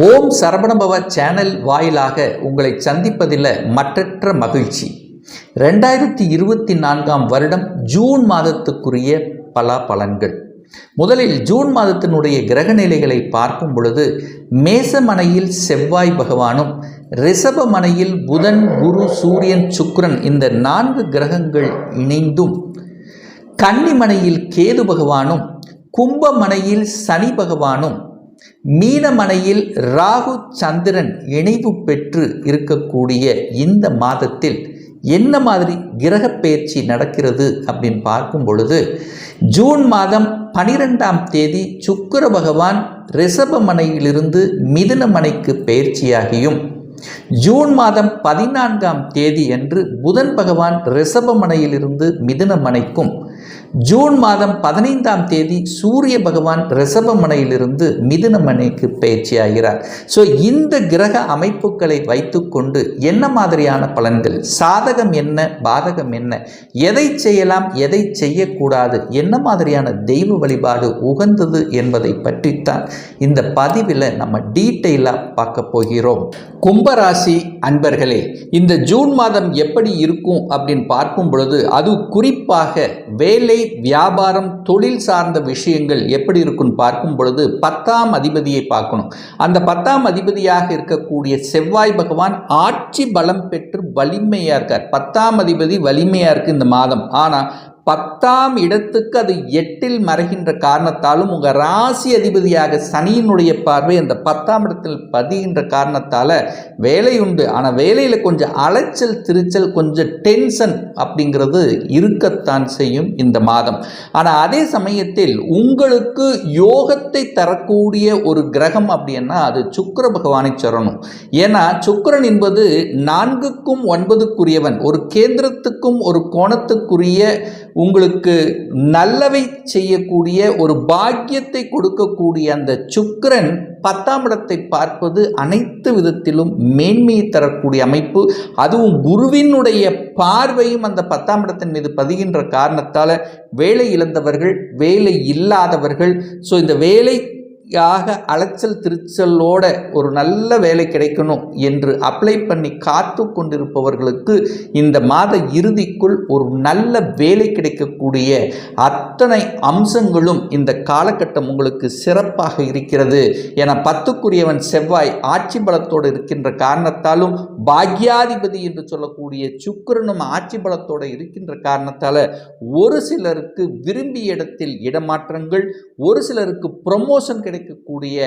ஓம் Saravanabhava channel வாயிலாக உங்களை சந்திப்பதில் மற்றற்ற மகிழ்ச்சி. ரெண்டாயிரத்தி இருபத்தி நான்காம் வருடம் ஜூன் மாதத்துக்குரிய பலாபலன்கள். முதலில் ஜூன் மாதத்தினுடைய கிரக நிலைகளை பார்க்கும் பொழுது மேசமனையில் செவ்வாய் பகவானும் ரிஷபமனையில் புதன் குரு சூரியன் சுக்ரன் இந்த நான்கு கிரகங்கள் இணைந்தும் கன்னிமனையில் கேது பகவானும் கும்பமனையில் சனி பகவானும் மீனமனையில் ராகு சந்திரன் இணைவு பெற்று இருக்கக்கூடிய இந்த மாதத்தில் என்ன மாதிரி கிரக பயிற்சி நடக்கிறது அப்படின்னு பார்க்கும் பொழுது ஜூன் மாதம் பனிரெண்டாம் தேதி சுக்கிர பகவான் ரிஷபமனையிலிருந்து மிதுனமனைக்கு பயிற்சியாகியும் ஜூன் மாதம் பதினான்காம் தேதி அன்று புதன் பகவான் ரிஷபமனையிலிருந்து மிதுனமனைக்கும் ஜூன் மாதம் பதினைந்தாம் தேதி சூரிய பகவான் ரிஷபமனையிலிருந்து மிதுனமனைக்கு பயிற்சியாகிறார் ஸோ இந்த கிரக அமைப்புகளை வைத்துக்கொண்டு என்ன மாதிரியான பலன்கள்? சாதகம் என்ன? பாதகம் என்ன? எதை செய்யலாம்? எதை செய்யக்கூடாது? என்ன மாதிரியான தெய்வ வழிபாடு உகந்தது என்பதை பற்றித்தான் இந்த பதிவில் நம்ம டீட்டெயிலாக பார்க்க போகிறோம். கும்பராசி அன்பர்களே இந்த ஜூன் மாதம் எப்படி இருக்கும் அப்படின்னு பார்க்கும் பொழுது அது குறிப்பாக வேலை வியாபாரம் தொழில் சார்ந்த விஷயங்கள் எப்படி இருக்குன்னு பார்க்கும் பொழுது பத்தாம் அதிபதியை பார்க்கணும். அந்த பத்தாம் அதிபதியாக இருக்கக்கூடிய செவ்வாய் பகவான் ஆட்சி பலம் பெற்று வலிமையாக இருக்கார். பத்தாம் அதிபதி வலிமையாக இருக்கு இந்த மாதம். ஆனால் பத்தாம் இடத்துக்கு அது எட்டில் மறைகின்ற காரணத்தாலும் உங்கள் ராசி அதிபதியாக சனியினுடைய பார்வை அந்த பத்தாம் இடத்தில் பதிகின்ற காரணத்தால் வேலை உண்டு. ஆனால் வேலையில் கொஞ்சம் அலைச்சல் திருச்சல் கொஞ்சம் டென்ஷன் அப்படிங்கிறது இருக்கத்தான் செய்யும் இந்த மாதம். ஆனால் அதே சமயத்தில் உங்களுக்கு யோகத்தை தரக்கூடிய ஒரு கிரகம் அப்படின்னா அது சுக்கிர பகவானை சொல்லணும். ஏன்னா சுக்கிரன் என்பது நான்குக்கும் ஒன்பதுக்குரியவன். ஒரு கேந்திரத்துக்கும் ஒரு கோணத்துக்குரிய உங்களுக்கு நல்லவை செய்யக்கூடிய ஒரு பாக்கியத்தை கொடுக்கக்கூடிய அந்த சுக்கரன் பத்தாம் இடத்தை பார்ப்பது அனைத்து விதத்திலும் மேன்மையை தரக்கூடிய அமைப்பு. அதுவும் குருவினுடைய பார்வையும் அந்த பத்தாம் இடத்தின் மீது பதிகின்ற காரணத்தால் வேலை இழந்தவர்கள் வேலை இல்லாதவர்கள். ஸோ இந்த வேலை யாக அலைச்சல் திருச்சலோட ஒரு நல்ல வேலை கிடைக்கணும் என்று அப்ளை பண்ணி காத்து கொண்டிருப்பவர்களுக்கு இந்த மாத இறுதிக்குள் ஒரு நல்ல வேலை கிடைக்கக்கூடிய அத்தனை அம்சங்களும் இந்த காலகட்டம் உங்களுக்கு சிறப்பாக இருக்கிறது. என பத்துக்குரியவன் செவ்வாய் ஆட்சி பலத்தோடு இருக்கின்ற காரணத்தாலும் பாக்யாதிபதி என்று சொல்லக்கூடிய சுக்கரனும் ஆட்சி பலத்தோடு இருக்கின்ற காரணத்தால் ஒரு சிலருக்கு விரும்பிய இடத்தில் இடமாற்றங்கள் ஒரு சிலருக்கு ப்ரொமோஷன் இருக்கக்கூடிய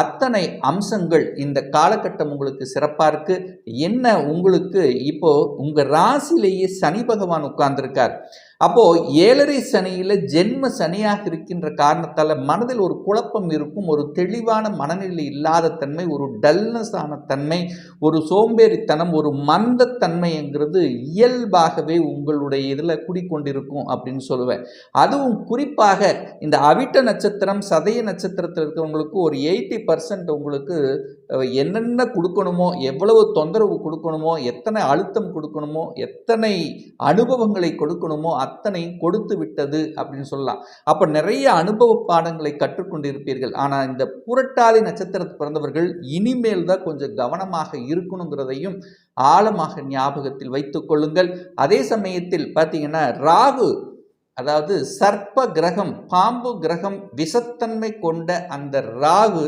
அத்தனை அம்சங்கள் இந்த காலகட்டம் உங்களுக்கு சிறப்பாக இருக்குது என்ன உங்களுக்கு இப்போ உங்கள் ராசிலேயே சனி பகவான் உட்கார்ந்துருக்கார். அப்போது ஏழரை சனியில் ஜென்ம சனியாக இருக்கின்ற காரணத்தால் மனதில் ஒரு குழப்பம் இருக்கும் ஒரு தெளிவான மனநிலை இல்லாத தன்மை ஒரு டல்னஸ் ஆன தன்மை ஒரு சோம்பேறித்தனம் ஒரு மந்தத்தன்மைங்கிறது இயல்பாகவே உங்களுடைய இதில் குடிக்கொண்டிருக்கும் அப்படின்னு சொல்லுவேன். அதுவும் குறிப்பாக இந்த அவிட்ட நட்சத்திரம் சதய நட்சத்திரத்தில் இருக்கிறவங்களுக்கு ஒரு எயிட்டி பர்சன்ட் உங்களுக்கு என்னென்ன கொடுக்கணுமோ எவ்வளவு தொந்தரவு கொடுக்கணுமோ எத்தனை அழுத்தம் கொடுக்கணுமோ எத்தனை அனுபவங்களை கொடுக்கணுமோ அத்தனை கொடுத்து விட்டது அப்படின்னு சொல்லலாம். அப்போ நிறைய அனுபவ பாடங்களை கற்றுக்கொண்டிருப்பீர்கள். ஆனால் இந்த புரட்டாதி நட்சத்திரத்து பிறந்தவர்கள் இனிமேல் தான் கொஞ்சம் கவனமாக இருக்கணுங்கிறதையும் ஆழமாக ஞாபகத்தில் வைத்துக் கொள்ளுங்கள். அதே சமயத்தில் பார்த்தீங்கன்னா ராகு அதாவது சர்ப்ப கிரகம் பாம்பு கிரகம் விஷத்தன்மை கொண்ட அந்த ராகு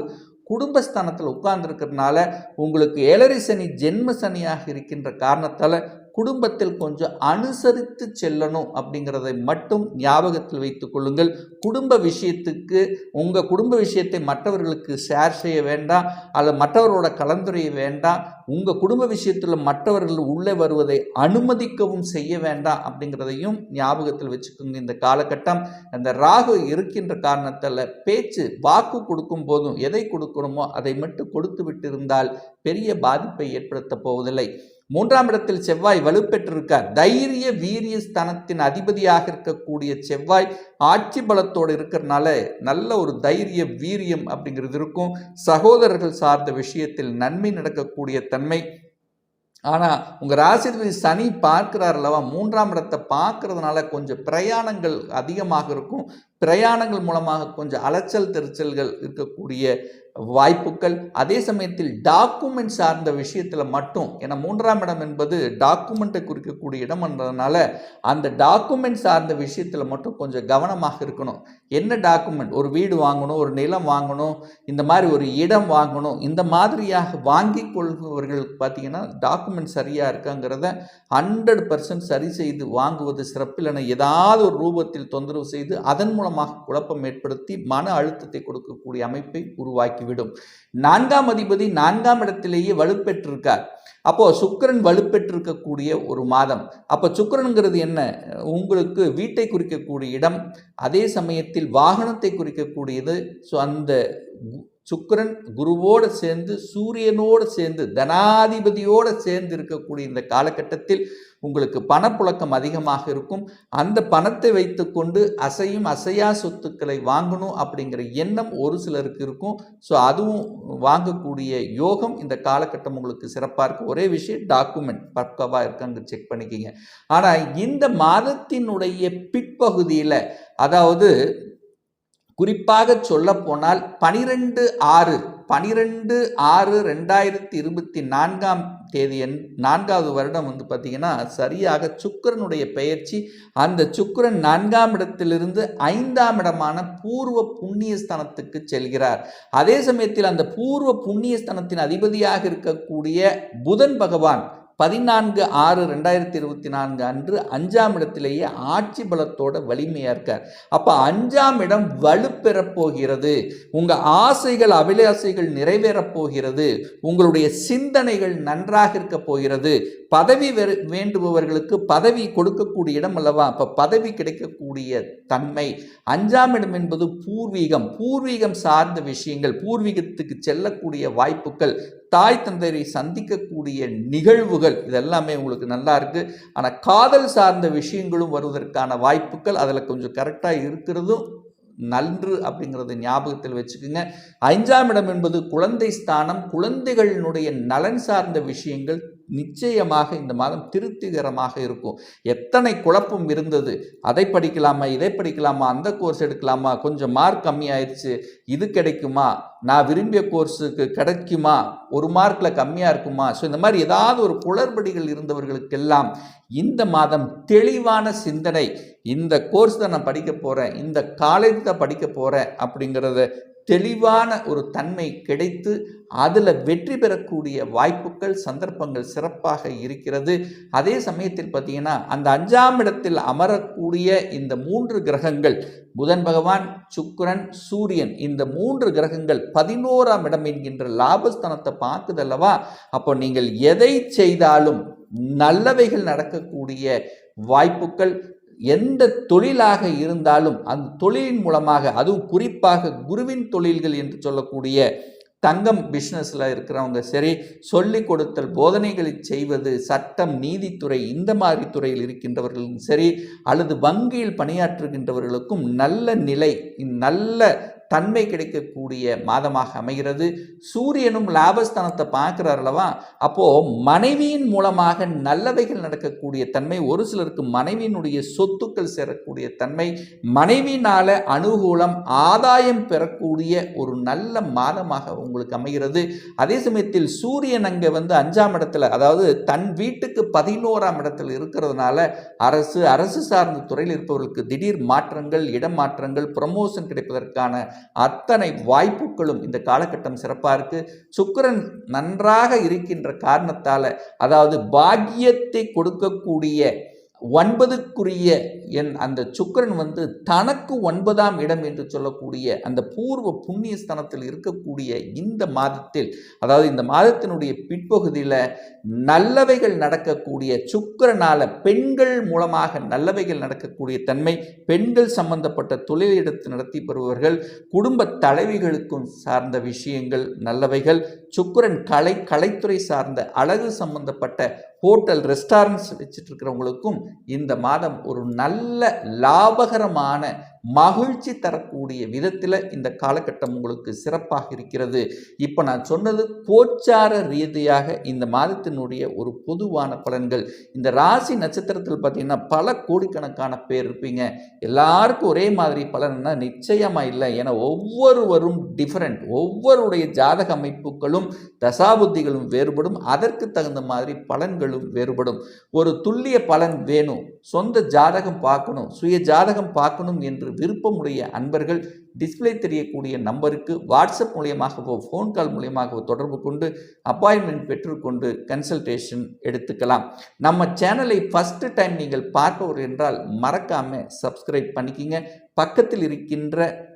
குடும்பஸ்தானத்தில் உட்கார்ந்துருக்கிறதுனால உங்களுக்கு ஏழரை சனி ஜென்ம சனியாக இருக்கின்ற காரணத்தால் குடும்பத்தில் கொஞ்சம் அனுசரித்து செல்லணும் அப்படிங்கிறதை மட்டும் ஞாபகத்தில் வைத்துக் கொள்ளுங்கள். குடும்ப விஷயத்துக்கு உங்கள் குடும்ப விஷயத்தை மற்றவர்களுக்கு ஷேர் செய்ய வேண்டாம். அல்லது மற்றவர்களோட கலந்துரைய வேண்டாம். உங்கள் குடும்ப விஷயத்தில் மற்றவர்கள் உள்ளே வருவதை அனுமதிக்கவும் செய்ய வேண்டாம் அப்படிங்கிறதையும் ஞாபகத்தில் வச்சுக்கோங்க. இந்த காலகட்டம் அந்த ராகு இருக்கின்ற காரணத்தில் பேச்சு வாக்கு கொடுக்கும் போதும் எதை கொடுக்கணுமோ அதை மட்டும் கொடுத்து விட்டிருந்தால் பெரிய பாதிப்பை ஏற்படுத்த போவதில்லை. மூன்றாம் இடத்தில் செவ்வாய் வலுப்பெற்றிருக்கார். தைரிய வீரிய ஸ்தானத்தின் அதிபதியாக இருக்கக்கூடிய செவ்வாய் ஆட்சி பலத்தோடு இருக்கிறனால நல்ல ஒரு தைரிய வீரியம் அப்படிங்கிறது இருக்கும். சகோதரர்கள் சார்ந்த விஷயத்தில் நன்மை நடக்கக்கூடிய தன்மை. ஆனால் உங்கள் ராசிபதி சனி பார்க்கிறார் அல்லவா மூன்றாம் இடத்தை பார்க்கறதுனால கொஞ்சம் பிரயாணங்கள் அதிகமாக இருக்கும். பிரயாணங்கள் மூலமாக கொஞ்சம் அலைச்சல் தெரிச்சல்கள் இருக்கக்கூடிய வாய்ப்புகள் அதே சமயத்தில் டாக்குமெண்ட் சார்ந்த விஷயத்தில் மட்டும் ஏன்னா மூன்றாம் இடம் என்பது டாக்குமெண்ட்டை குறிக்கக்கூடிய இடம் என்றதுனால அந்த டாக்குமெண்ட் சார்ந்த விஷயத்தில் மட்டும் கொஞ்சம் கவனமாக இருக்கணும். என்ன டாக்குமெண்ட் ஒரு வீடு வாங்கணும் ஒரு நிலம் வாங்கணும் இந்த மாதிரி ஒரு இடம் வாங்கணும் இந்த மாதிரியாக வாங்கி கொள்பவர்களுக்கு பார்த்தீங்கன்னா டாக்குமெண்ட் சரியாக இருக்காங்கிறத ஹண்ட்ரட் பர்சன்ட் சரி செய்து வாங்குவது சிறப்பில்லைன ஏதாவது ஒரு ரூபத்தில் தொந்தரவு செய்து அதன் மூலமாக குழப்பம் ஏற்படுத்தி மன அழுத்தத்தை கொடுக்கக்கூடிய அமைப்பை உருவாக்கி உருவாக்கிவிடும் நான்காம் அதிபதி நான்காம் இடத்திலேயே வலுப்பெற்றிருக்கார். அப்போ சுக்கரன் வலுப்பெற்றிருக்கக்கூடிய ஒரு மாதம். அப்போ சுக்கிரனுங்கிறது என்ன? உங்களுக்கு வீட்டை குறிக்கக்கூடிய இடம் அதே சமயத்தில் வாகனத்தை குறிக்கக்கூடியது. ஸோ அந்த சுக்கரன் குருவோடு சேர்ந்து சூரியனோடு சேர்ந்து தனாதிபதியோடு சேர்ந்து இருக்கக்கூடிய இந்த காலகட்டத்தில் உங்களுக்கு பணப்புழக்கம் அதிகமாக இருக்கும். அந்த பணத்தை வைத்துக்கொண்டு அசையும் அசையா சொத்துக்களை வாங்கணும் அப்படிங்கிற எண்ணம் ஒரு சிலருக்கு இருக்கும். ஸோ அதுவும் வாங்கக்கூடிய யோகம் இந்த காலகட்டம் உங்களுக்கு சிறப்பாக இருக்கும். ஒரே விஷயம் டாக்குமெண்ட் பக்கவாக இருக்காங்க செக் பண்ணிக்கிங்க. ஆனால் இந்த மாதத்தினுடைய பிற்பகுதியில் அதாவது குறிப்பாக சொல்ல போனால் பனிரெண்டு ஆறு பனிரெண்டு ஆறு ரெண்டாயிரத்தி இருபத்தி நான்காம் தேதி என் நான்காவது வருடம் வந்து பார்த்திங்கன்னா சரியாக சுக்கிரனுடைய பெயர்ச்சி அந்த சுக்கிரன் நான்காம் இடத்திலிருந்து ஐந்தாம் இடமான பூர்வ புண்ணியஸ்தனத்துக்கு செல்கிறார். அதே சமயத்தில் அந்த பூர்வ புண்ணியஸ்தனத்தின் அதிபதியாக இருக்கக்கூடிய புதன் பகவான் பதினான்கு ஆறு ரெண்டாயிரத்தி இருபத்தி நான்கு அன்று அஞ்சாம் இடத்திலேயே ஆட்சி பலத்தோட வலிமையாக இருக்கார். அப்போ அஞ்சாம் இடம் வலுப்பெறப் போகிறது. உங்கள் ஆசைகள் அபிலாசைகள் நிறைவேறப் போகிறது. உங்களுடைய சிந்தனைகள் நன்றாக இருக்க போகிறது. பதவி வெறு வேண்டுபவர்களுக்கு பதவி கொடுக்கக்கூடிய இடம் அல்லவா? அப்போ பதவி கிடைக்கக்கூடிய தன்மை. அஞ்சாம் இடம் என்பது பூர்வீகம். பூர்வீகம் சார்ந்த விஷயங்கள் பூர்வீகத்துக்கு செல்லக்கூடிய வாய்ப்புகள் தாய் தந்தையை சந்திக்கக்கூடிய நிகழ்வுகள் இதெல்லாமே உங்களுக்கு நல்லா இருக்குது ஆனால் காதல் சார்ந்த விஷயங்களும் வருவதற்கான வாய்ப்புகள் அதில் கொஞ்சம் கரெக்டாக இருக்கிறதும் நன்று அப்படிங்கிறத ஞாபகத்தில் வச்சுக்கோங்க. ஐந்தாம் இடம் என்பது குழந்தை ஸ்தானம் குழந்தைகளினுடைய நலன் சார்ந்த விஷயங்கள் நிச்சயமாக இந்த மாதம் திருப்திகரமாக இருக்கும். எத்தனை குழப்பம் இருந்தது. அதை படிக்கலாமா இதை படிக்கலாமா அந்த கோர்ஸ் எடுக்கலாமா கொஞ்சம் மார்க் கம்மியாயிருச்சு இது கிடைக்குமா? நான் விரும்பிய கோர்ஸுக்கு கிடைக்குமா? ஒரு மார்க்கில் கம்மியாக இருக்குமா? ஸோ இந்த மாதிரி ஏதாவது ஒரு குளறுபடிகள் இருந்தவர்களுக்கெல்லாம் இந்த மாதம் தெளிவான சிந்தனை இந்த கோர்ஸ் தான் நான் படிக்க போகிறேன் இந்த காலேஜ் தான் படிக்க போகிறேன் அப்படிங்கிறத தெளிவான ஒரு தன்மை கிடைத்து அதில் வெற்றி பெறக்கூடிய வாய்ப்புகள் சந்தர்ப்பங்கள் சிறப்பாக இருக்கிறது. அதே சமயத்தில் பார்த்தீங்கன்னா அந்த அஞ்சாம் இடத்தில் அமரக்கூடிய இந்த மூன்று கிரகங்கள் புதன் பகவான் சுக்கரன் சூரியன் இந்த மூன்று கிரகங்கள் பதினோராம் இடம் என்கின்ற லாபஸ்தானத்தை பார்க்குதல்லவா அப்போ நீங்கள் எதை செய்தாலும் நல்லவைகள் நடக்கக்கூடிய வாய்ப்புகள் எந்த தொழிலாக இருந்தாலும் அந்த தொழிலின் மூலமாக அதுவும் குறிப்பாக குருவின் தொழில்கள் என்று சொல்லக்கூடிய தங்கம் பிஸ்னஸில் இருக்கிறவங்க சரி சொல்லிக் கொடுத்தல் போதனைகளை செய்வது சட்டம் நீதித்துறை இந்த மாதிரி துறையில் இருக்கின்றவர்களும் சரி அல்லது வங்கியில் பணியாற்றுகின்றவர்களுக்கும் நல்ல நிலை நல்ல தன்மை கிடைக்கக்கூடிய மாதமாக அமைகிறது. சூரியனும் லாபஸ்தானத்தை பார்க்குறார் அல்லவா? அப்போது மனைவியின் மூலமாக நல்லவைகள் நடக்கக்கூடிய தன்மை ஒரு சிலருக்கு மனைவியினுடைய சொத்துக்கள் சேரக்கூடிய தன்மை மனைவினால் அனுகூலம் ஆதாயம் பெறக்கூடிய ஒரு நல்ல மாதமாக உங்களுக்கு அமைகிறது. அதே சமயத்தில் சூரியன் அங்கே வந்து அஞ்சாம் இடத்துல அதாவது தன் வீட்டுக்கு பதினோராம் இடத்தில் இருக்கிறதுனால அரசு அரசு சார்ந்த துறையில் இருப்பவர்களுக்கு திடீர் மாற்றங்கள் இடமாற்றங்கள் ப்ரமோஷன் கிடைப்பதற்கான அத்தனை வாய்ப்புகளும் இந்த காலகட்டம் சிறப்பாக இருக்கு. சுக்கிரன் நன்றாக இருக்கின்ற காரணத்தால் அதாவது பாக்கியத்தை கொடுக்கக்கூடிய ஒன்பதுக்குரிய என் அந்த சுக்கிரன் வந்து தனக்கு ஒன்பதாம் இடம் என்று சொல்லக்கூடிய அந்த பூர்வ புண்ணிய ஸ்தனத்தில் இருக்கக்கூடிய இந்த மாதத்தில் அதாவது இந்த மாதத்தினுடைய பிற்பகுதியில் நல்லவைகள் நடக்கக்கூடிய சுக்கிரனால பெண்கள் மூலமாக நல்லவைகள் நடக்கக்கூடிய தன்மை பெண்கள் சம்பந்தப்பட்ட தொழிலிடத்து நடத்தி பெறுபவர்கள் குடும்ப தலைவிகளுக்கும் சார்ந்த விஷயங்கள் நல்லவைகள் சுக்கிரன் கலை கலைத்துறை சார்ந்த அழகு சம்பந்தப்பட்ட ஹோட்டல் ரெஸ்டாரண்ட்ஸ் வச்சுட்டு இருக்கிறவங்களுக்கும் இந்த மாதம் ஒரு நல்ல லாபகரமான மகிழ்ச்சி தரக்கூடிய விதத்தில் இந்த காலகட்டம் உங்களுக்கு சிறப்பாக இருக்கிறது. இப்போ நான் சொன்னது கோச்சார ரீதியாக இந்த மாதத்தினுடைய ஒரு பொதுவான பலன்கள். இந்த ராசி நட்சத்திரத்தில் பார்த்தீங்கன்னா பல கோடிக்கணக்கான பேர் இருப்பீங்க. எல்லாருக்கும் ஒரே மாதிரி பலன்னா நிச்சயமாக இல்லை. ஏன்னா ஒவ்வொருவரும் டிஃப்ரெண்ட் ஒவ்வொருடைய ஜாதக அமைப்புகளும் தசாபுத்திகளும் வேறுபடும். அதற்கு தகுந்த மாதிரி பலன்களும் வேறுபடும். ஒரு துல்லிய பலன் வேணும். சொந்த ஜாதகம் பார்க்கணும். சுய ஜாதகம் பார்க்கணும் என்று விருப்பமுடைய அன்பர்கள் டிஸ்ப்ளே தெரியக்கூடிய நம்பருக்கு வாட்ஸ்அப் மூலியமாகவோ ஃபோன் கால் மூலியமாகவோ தொடர்பு கொண்டு அப்பாயின்மெண்ட் பெற்றுக்கொண்டு கன்சல்டேஷன் எடுத்துக்கலாம். நம்ம சேனலை ஃபஸ்ட்டு டைம் நீங்கள் பார்ப்பவர் என்றால் மறக்காமல் சப்ஸ்கிரைப் பண்ணிக்கிங்க. பக்கத்தில் இருக்கின்ற